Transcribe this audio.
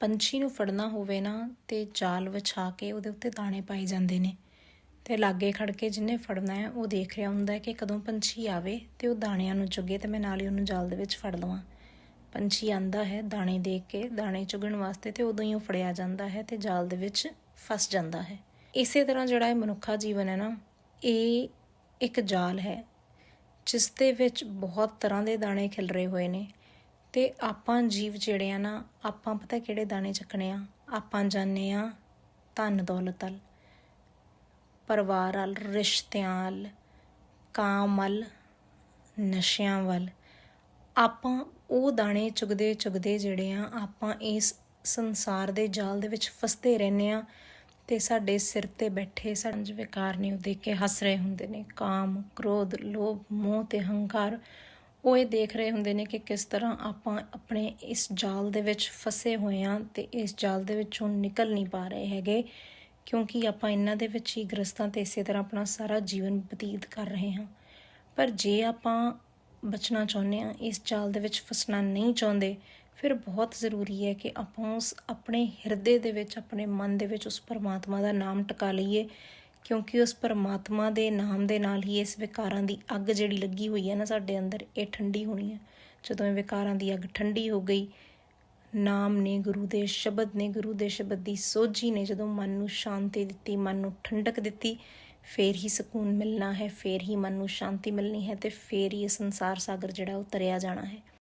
ਪੰਛੀ ਨੂੰ ਫੜਨਾ ਹੋਵੇ ਨਾ ਤੇ ਜਾਲ ਵਿਛਾ ਕੇ ਉਹਦੇ ਉੱਤੇ ਦਾਣੇ ਪਾਏ ਜਾਂਦੇ ਨੇ। ਤੇ ਲਾਗੇ ਖੜ ਕੇ ਜਿਹਨੇ ਫੜਨਾ ਹੈ, ਉਹ ਦੇਖ ਰਿਹਾ ਹੁੰਦਾ ਹੈ ਕਿ ਕਦੋਂ ਪੰਛੀ ਆਵੇ ਤੇ ਉਹ ਦਾਣਿਆਂ ਨੂੰ ਚੁਗੇ ਤੇ ਮੈਂ ਨਾਲ ਹੀ ਉਹਨੂੰ ਜਾਲ ਦੇ ਵਿੱਚ ਫੜ ਲਵਾਂ। ਪੰਛੀ ਆਂਦਾ ਹੈ ਦਾਣੇ ਦੇਖ ਕੇ, ਦਾਣੇ ਚੁਗਣ ਵਾਸਤੇ ਤੇ ਉਦੋਂ ਹੀ ਉਹ ਫੜਿਆ ਜਾਂਦਾ ਹੈ ਤੇ ਜਾਲ ਦੇ ਵਿੱਚ ਫਸ ਜਾਂਦਾ ਹੈ। ਇਸੇ ਤਰ੍ਹਾਂ ਜਿਹੜਾ ਇਹ ਮਨੁੱਖਾ ਜੀਵਨ ਹੈ ਨਾ, ਇਹ ਇੱਕ ਜਾਲ ਹੈ, ਜਿਸ ਦੇ ਵਿੱਚ ਬਹੁਤ ਤਰ੍ਹਾਂ ਦੇ ਦਾਣੇ ਖਿਲ ਰਹੇ ਹੋਏ ਨੇ। ਤੇ ਆਪਾਂ ਜੀਵ ਜਿਹੜੇ ਆ ਨਾ, ਆਪਾਂ ਪਤਾ ਕਿਹੜੇ ਦਾਣੇ ਚੱਕਣੇ ਆ? ਆਪਾਂ ਜਾਣੇ ਆ ਧਨ ਦੌਲਤ ਵੱਲ। ਪਰਿਵਾਰ ਵੱਲ, ਰਿਸ਼ਤਿਆਂ ਵੱਲ, ਕਾਮ ਵੱਲ, ਨਸ਼ਿਆਂ ਵੱਲ। ਆਪਾਂ ਉਹ ਦਾਣੇ ਚੁਗਦੇ ਚੁਗਦੇ ਜਿਹੜੇ ਆ, ਆਪਾਂ ਇਸ ਸੰਸਾਰ ਦੇ ਜਾਲ ਦੇ ਵਿੱਚ ਫਸਦੇ ਰਹਿੰਦੇ ਆ ਤੇ ਸਾਡੇ ਸਿਰ ਤੇ ਬੈਠੇ ਸਾਡੇ ਵਿਕਾਰ ਨੇ ਉਹ ਦੇਖ ਕੇ ਹੱਸ ਰਹੇ ਹੁੰਦੇ ਨੇ। ਕਾਮ, ਕ੍ਰੋਧ, ਲੋਭ, ਮੋਹ ਤੇ ਹੰਕਾਰ ਉਹ ਇਹ ਦੇਖ ਰਹੇ ਹੁੰਦੇ ਨੇ ਕਿ ਕਿਸ ਤਰ੍ਹਾਂ ਆਪਾਂ ਆਪਣੇ ਇਸ ਜਾਲ ਦੇ ਵਿੱਚ ਫਸੇ ਹੋਏ ਆ ਤੇ ਇਸ ਜਾਲ ਦੇ ਵਿੱਚੋਂ ਨਿਕਲ ਨਹੀਂ ਪਾ ਰਹੇ ਹੈਗੇ, ਕਿਉਂਕਿ ਆਪਾਂ ਇਹਨਾਂ ਦੇ ਵਿੱਚ ਹੀ ਗ੍ਰਸਤਾਂ ਤੇ ਇਸੇ ਤਰ੍ਹਾਂ ਆਪਣਾ ਸਾਰਾ ਜੀਵਨ ਬਤੀਤ ਕਰ ਰਹੇ ਹਾਂ। ਪਰ ਜੇ ਆਪਾਂ ਬਚਣਾ ਚਾਹੁੰਦੇ ਆ ਇਸ ਜਾਲ ਦੇ ਵਿੱਚ ਫਸਣਾ ਨਹੀਂ ਚਾਹੁੰਦੇ, ਫਿਰ ਬਹੁਤ ਜ਼ਰੂਰੀ ਹੈ ਕਿ ਆਪਾਂ ਉਸ ਆਪਣੇ ਹਿਰਦੇ ਦੇ ਵਿੱਚ, ਆਪਣੇ ਮਨ ਦੇ ਵਿੱਚ ਉਸ ਪਰਮਾਤਮਾ ਦਾ ਨਾਮ ਟਿਕਾ ਲਈਏ ਕਿਉਂਕਿ ਉਸ ਪਰਮਾਤਮਾ ਦੇ ਨਾਮ ਦੇ ਨਾਲ ਹੀ ਇਸ ਵਿਕਾਰਾਂ ਦੀ ਅੱਗ ਜਿਹੜੀ ਲੱਗੀ ਹੋਈ ਹੈ ਨਾ ਸਾਡੇ ਅੰਦਰ, ਇਹ ਠੰਡੀ ਹੋਣੀ ਹੈ। ਜਦੋਂ ਇਹ ਵਿਕਾਰਾਂ ਦੀ ਅੱਗ ਠੰਡੀ ਹੋ ਗਈ, ਨਾਮ ਨੇ ਗੁਰੂ ਦੇ ਸ਼ਬਦ ਨੇ, ਗੁਰੂ ਦੇ ਸ਼ਬਦ ਦੀ ਸੋਝੀ ਨੇ ਜਦੋਂ ਮਨ ਨੂੰ ਸ਼ਾਂਤੀ ਦਿੱਤੀ, ਮਨ ਨੂੰ ਠੰਡਕ ਦਿੱਤੀ, ਫੇਰ ਹੀ ਸਕੂਨ ਮਿਲਣਾ ਹੈ, ਫੇਰ ਹੀ ਮਨ ਨੂੰ ਸ਼ਾਂਤੀ ਮਿਲਣੀ ਹੈ ਤੇ ਫੇਰ ਹੀ ਇਹ ਸੰਸਾਰ ਸਾਗਰ ਜਿਹੜਾ ਉਹ ਤਰਿਆ ਜਾਣਾ ਹੈ।